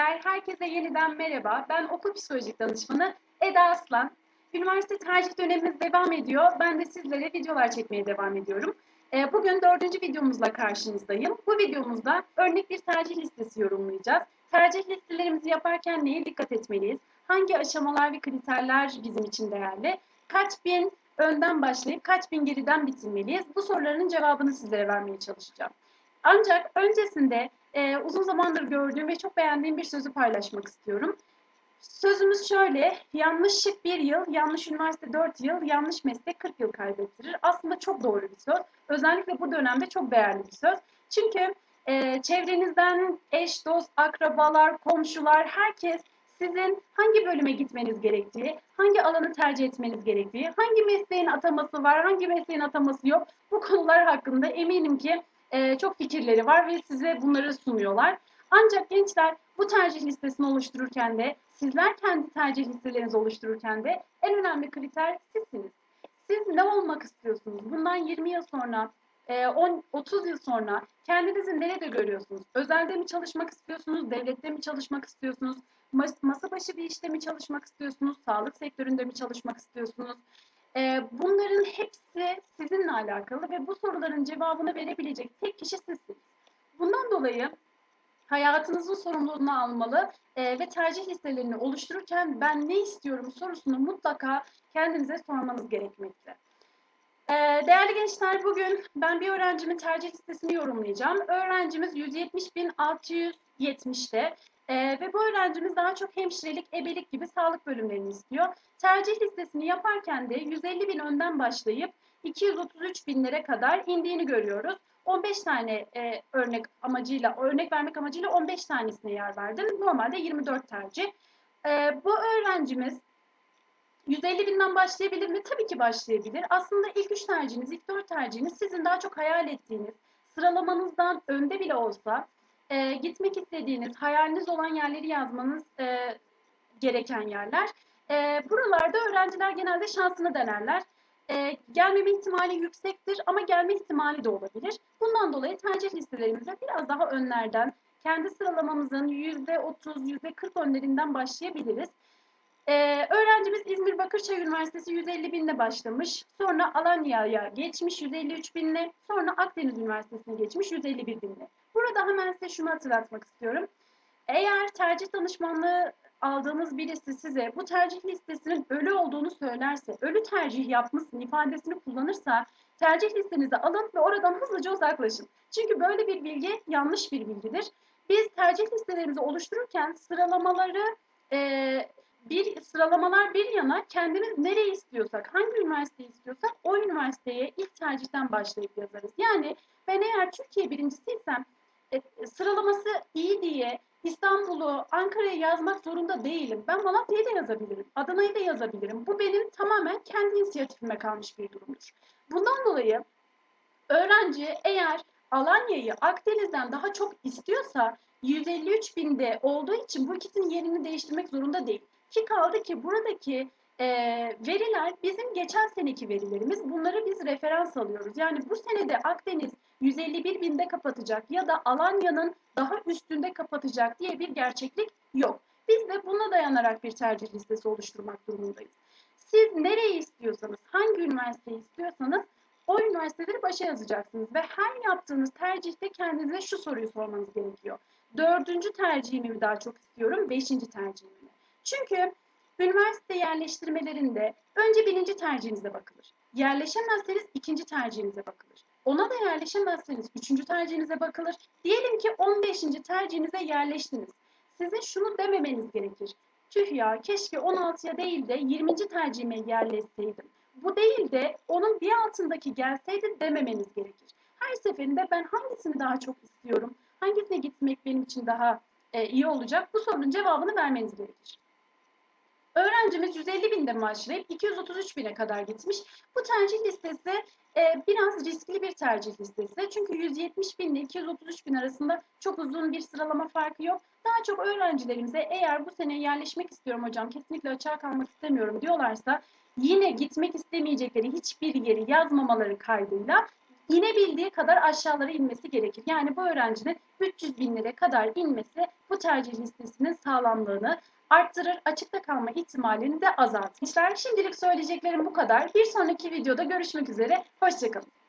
veliler, herkese yeniden merhaba. Ben okul psikolojik danışmanı Eda Aslan. Üniversite tercih dönemimiz devam ediyor. Ben de sizlere videolar çekmeye devam ediyorum. Ee, Bugün dördüncü videomuzla karşınızdayım. Bu videomuzda örnek bir tercih listesi yorumlayacağız. Tercih listelerimizi yaparken neye dikkat etmeliyiz? Hangi aşamalar ve kriterler bizim için değerli? Kaç bin önden başlayıp kaç bin geriden bitirmeliyiz? Bu soruların cevabını sizlere vermeye çalışacağım. Ancak öncesinde e, uzun zamandır gördüğüm ve çok beğendiğim bir sözü paylaşmak istiyorum. Sözümüz şöyle, yanlış şık bir yıl, yanlış üniversite 4 yıl, yanlış meslek 40 yıl kaybettirir. Aslında çok doğru bir söz. Özellikle bu dönemde çok değerli bir söz. Çünkü e, çevrenizden eş, dost, akrabalar, komşular, herkes sizin hangi bölüme gitmeniz gerektiği, hangi alanı tercih etmeniz gerektiği, hangi mesleğin ataması var, hangi mesleğin ataması yok bu konular hakkında eminim ki e, çok fikirleri var ve size bunları sunuyorlar. Ancak gençler bu tercih listesini oluştururken de sizler kendi tercih listelerinizi oluştururken de en önemli kriter sizsiniz. Siz ne olmak istiyorsunuz? Bundan 20 yıl sonra, e, 10, 30 yıl sonra kendinizi nerede görüyorsunuz? Özelde mi çalışmak istiyorsunuz? Devlette mi çalışmak istiyorsunuz? Mas- Masa başı bir işte mi çalışmak istiyorsunuz? Sağlık sektöründe mi çalışmak istiyorsunuz? E, bunların hepsi sizinle alakalı ve bu soruların cevabını verebilecek tek kişi sizsiniz. Bundan dolayı hayatınızın sorumluluğunu almalı e, ve tercih listelerini oluştururken ben ne istiyorum sorusunu mutlaka kendinize sormanız gerekmekte. E, değerli gençler bugün ben bir öğrencimin tercih listesini yorumlayacağım. Öğrencimiz 170.670'te e, ve bu öğrencimiz daha çok hemşirelik, ebelik gibi sağlık bölümlerini istiyor. Tercih listesini yaparken de 150 bin önden başlayıp 233 binlere kadar indiğini görüyoruz. 15 tane e, örnek amacıyla, örnek vermek amacıyla 15 tanesine yer verdim. Normalde 24 tercih. E, bu öğrencimiz 150 binden başlayabilir mi? Tabii ki başlayabilir. Aslında ilk 3 tercihiniz, ilk 4 tercihiniz sizin daha çok hayal ettiğiniz, sıralamanızdan önde bile olsa e, gitmek istediğiniz, hayaliniz olan yerleri yazmanız e, gereken yerler. E, buralarda öğrenciler genelde şansını denerler. E, gelmeme ihtimali yüksektir ama gelme ihtimali de olabilir. Bundan dolayı tercih listelerimize biraz daha önlerden, kendi sıralamamızın %30, %40 önlerinden başlayabiliriz. Ee, öğrencimiz İzmir Bakırçay Üniversitesi 150 binle başlamış. Sonra Alanya'ya geçmiş 153 binle. Sonra Akdeniz Üniversitesi'ne geçmiş 151 binle. Burada hemen size şunu hatırlatmak istiyorum. Eğer tercih danışmanlığı aldığınız birisi size bu tercih listesinin ölü olduğunu söylerse, ölü tercih yapmışsın ifadesini kullanırsa tercih listenizi alın ve oradan hızlıca uzaklaşın. Çünkü böyle bir bilgi yanlış bir bilgidir. Biz tercih listelerimizi oluştururken sıralamaları e, bir sıralamalar bir yana kendimiz nereyi istiyorsak, hangi üniversiteyi istiyorsak o üniversiteye ilk tercihten başlayıp yazarız. Yani ben eğer Türkiye birincisiysem e, sıralaması iyi diye İstanbul'u, Ankara'yı yazmak zorunda değilim. Ben Malatya'yı da yazabilirim, Adana'yı da yazabilirim. Bu benim tamamen kendi inisiyatifime kalmış bir durumdur. Bundan dolayı öğrenci eğer Alanya'yı Akdeniz'den daha çok istiyorsa 153 binde olduğu için bu ikisinin yerini değiştirmek zorunda değil. Ki kaldı ki buradaki e, veriler bizim geçen seneki verilerimiz. Bunları biz referans alıyoruz. Yani bu senede Akdeniz 151 binde kapatacak ya da Alanya'nın daha üstünde kapatacak diye bir gerçeklik yok. Biz de buna dayanarak bir tercih listesi oluşturmak durumundayız. Siz nereyi istiyorsanız, hangi üniversiteyi istiyorsanız o üniversiteleri başa yazacaksınız ve her yaptığınız tercihte kendinize şu soruyu sormanız gerekiyor. Dördüncü tercihimi mi daha çok istiyorum, beşinci tercihimi mi? Çünkü üniversite yerleştirmelerinde önce birinci tercihinize bakılır. Yerleşemezseniz ikinci tercihinize bakılır. Ona da yerleşemezseniz üçüncü tercihinize bakılır. Diyelim ki 15. tercihinize yerleştiniz. Sizin şunu dememeniz gerekir. Tüh ya keşke 16'ya değil de 20. tercihime yerleşseydim. Bu değil de onun bir altındaki gelseydi dememeniz gerekir. Her seferinde ben hangisini daha çok istiyorum, hangisine gitmek benim için daha e, iyi olacak bu sorunun cevabını vermeniz gerekir. Öğrencimiz 150 binde başlayıp 233 bine kadar gitmiş. Bu tercih listesi e, biraz riskli bir tercih listesi. Çünkü 170 bin ile 233 bin arasında çok uzun bir sıralama farkı yok. Daha çok öğrencilerimize eğer bu sene yerleşmek istiyorum hocam, kesinlikle açığa kalmak istemiyorum diyorlarsa yine gitmek istemeyecekleri hiçbir yeri yazmamaları kaydıyla inebildiği kadar aşağılara inmesi gerekir. Yani bu öğrencinin 300 binlere kadar inmesi bu tercih listesinin sağlamlığını arttırır, açıkta kalma ihtimalini de azaltır. Şimdilik söyleyeceklerim bu kadar. Bir sonraki videoda görüşmek üzere, hoşçakalın.